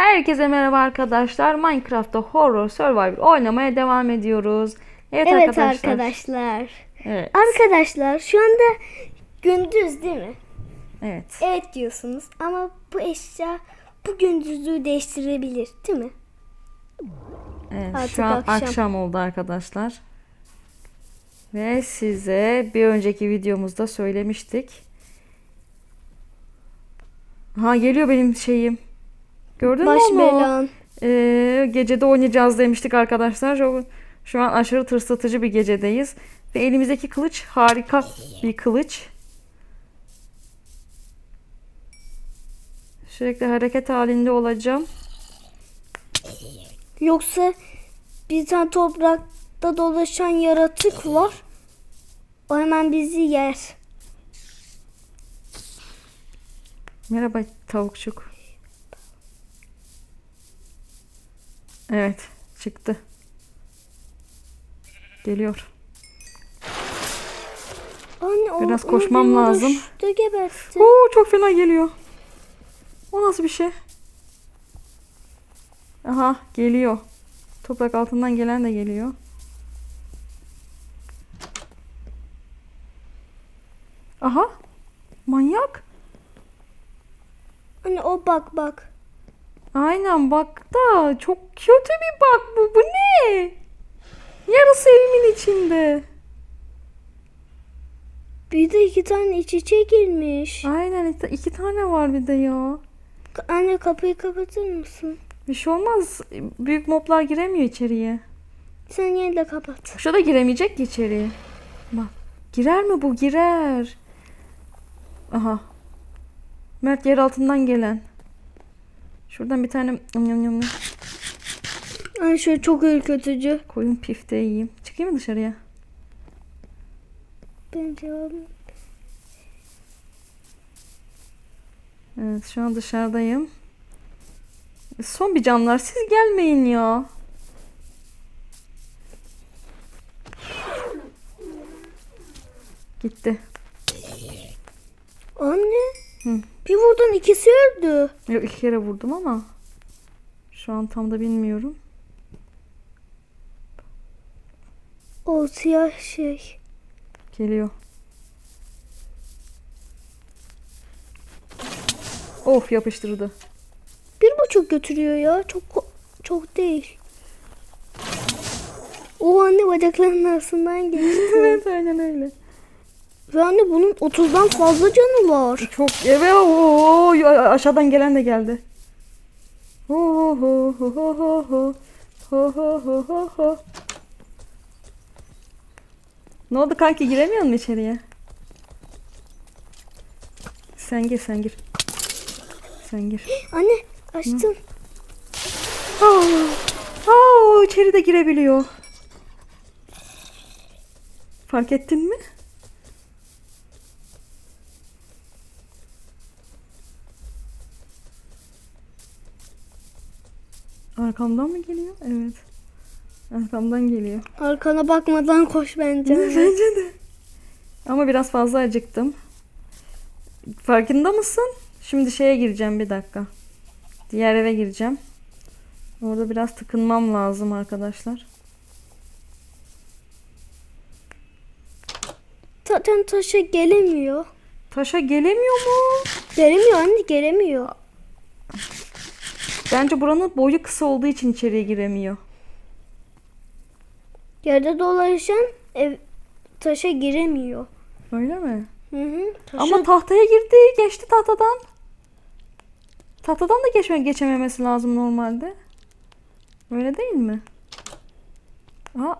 Herkese merhaba arkadaşlar. Minecraft'ta Horror Survivor oynamaya devam ediyoruz. Evet, Evet arkadaşlar. arkadaşlar. Evet. Arkadaşlar şu anda gündüz değil mi? Evet. Evet diyorsunuz ama bu eşya bu gündüzlüğü değiştirebilir değil mi? evet. Artık Şu an akşam. akşam. oldu arkadaşlar. Ve size bir önceki videomuzda söylemiştik. Ha geliyor benim şeyim. Gördün mü Baş onu? belan. Ee, gecede oynayacağız demiştik arkadaşlar. Şu, şu an aşırı tırsıtıcı bir gecedeyiz. Ve elimizdeki kılıç harika bir kılıç. Sürekli hareket halinde olacağım. Yoksa bir tane toprakta dolaşan yaratık var. O hemen bizi yer. Merhaba tavukçuk. Evet çıktı. Geliyor. Anne, o, Biraz onu koşmam lazım. gebertti. Oo çok fena geliyor. O nasıl bir şey? Aha geliyor. Toprak altından gelen de geliyor. Aha. Manyak. Anne o bak bak. Aynen bak da çok kötü bir bak bu. Bu ne? Yarısı evimin içinde. Bir de iki tane iç içe girmiş. Aynen iki- tane var bir de ya. Anne kapıyı kapatır mısın? Bir şey olmaz. Büyük moblar giremiyor içeriye. Sen yine de kapat. Şu da giremeyecek ki içeriye. Bak. Girer mi bu? Girer. Aha. Mert yer altından gelen. Şuradan bir tane yum yum. Anne şöyle çok ürkütücü. koyun pifte yiyeyim. Çıkayım mı dışarıya? Cevabım. Evet şu an dışarıdayım. Son bir canlar siz gelmeyin ya. Gitti. Anne. Hı. Bir vurdun ikisi öldü. Yok iki kere vurdum ama şu an tam da bilmiyorum. O siyah şey. Geliyor. Of yapıştırdı. Bir buçuk götürüyor ya. Çok çok değil. O anne bacaklarının arasından geçti. evet aynen öyle. Anne bunun 30'dan fazla canı var. Çok evet o aşağıdan gelen de geldi. Ho ho ho ho ho ho ho ho ho ho ho. Ne oldu kanki giremiyor musun içeriye? Sen gir sen gir. Sen gir. Anne açtım. Aa, aa, o içeri de girebiliyor. Fark ettin mi? Arkamdan mı geliyor? Evet. Arkamdan geliyor. Arkana bakmadan koş bence. Bence de. Ama biraz fazla acıktım. Farkında mısın? Şimdi şeye gireceğim bir dakika. Diğer eve gireceğim. Orada biraz tıkınmam lazım arkadaşlar. Zaten taşa gelemiyor. Taşa gelemiyor mu? Gelemiyor anne gelemiyor. Bence buranın boyu kısa olduğu için içeriye giremiyor. Yerde dolaşan ev taşa giremiyor. Öyle mi? Hı hı. Taşa Ama tahtaya girdi. Geçti tahtadan. Tahtadan da geçme, geçememesi lazım normalde. Öyle değil mi? Aa.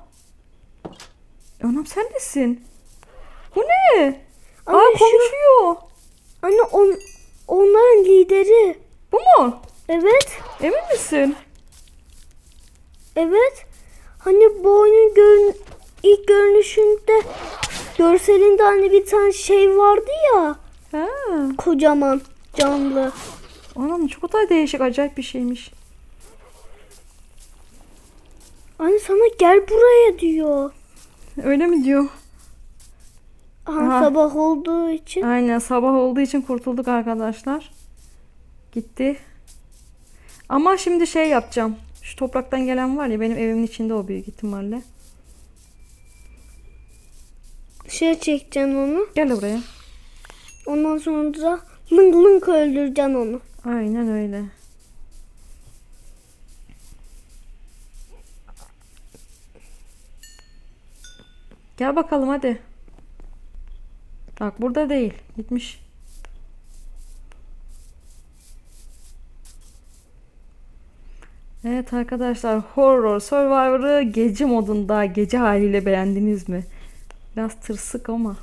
Anam sen nesin? Bu ne? Anne Aa şu- konuşuyor. Anne on, onların lideri. Bu mu? Evet. Emin misin? Evet. Hani bu oyunun görün ilk görünüşünde görselinde hani bir tane şey vardı ya. Ha. Kocaman canlı. Anam çok da değişik acayip bir şeymiş. Anne sana gel buraya diyor. Öyle mi diyor? Aha, Aha. sabah olduğu için. Aynen sabah olduğu için kurtulduk arkadaşlar. Gitti. Ama şimdi şey yapacağım. Şu topraktan gelen var ya benim evimin içinde o büyük ihtimalle. Dışarı çekeceksin onu. Gel buraya. Ondan sonra da lınk lınk öldüreceksin onu. Aynen öyle. Gel bakalım hadi. Bak burada değil. Gitmiş. Evet arkadaşlar Horror Survivor'ı gece modunda gece haliyle beğendiniz mi? Biraz tırsık ama.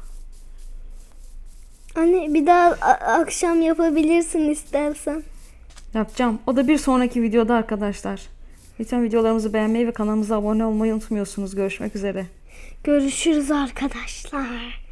Anne bir daha akşam yapabilirsin istersen. Yapacağım. O da bir sonraki videoda arkadaşlar. Lütfen videolarımızı beğenmeyi ve kanalımıza abone olmayı unutmuyorsunuz. Görüşmek üzere. Görüşürüz arkadaşlar.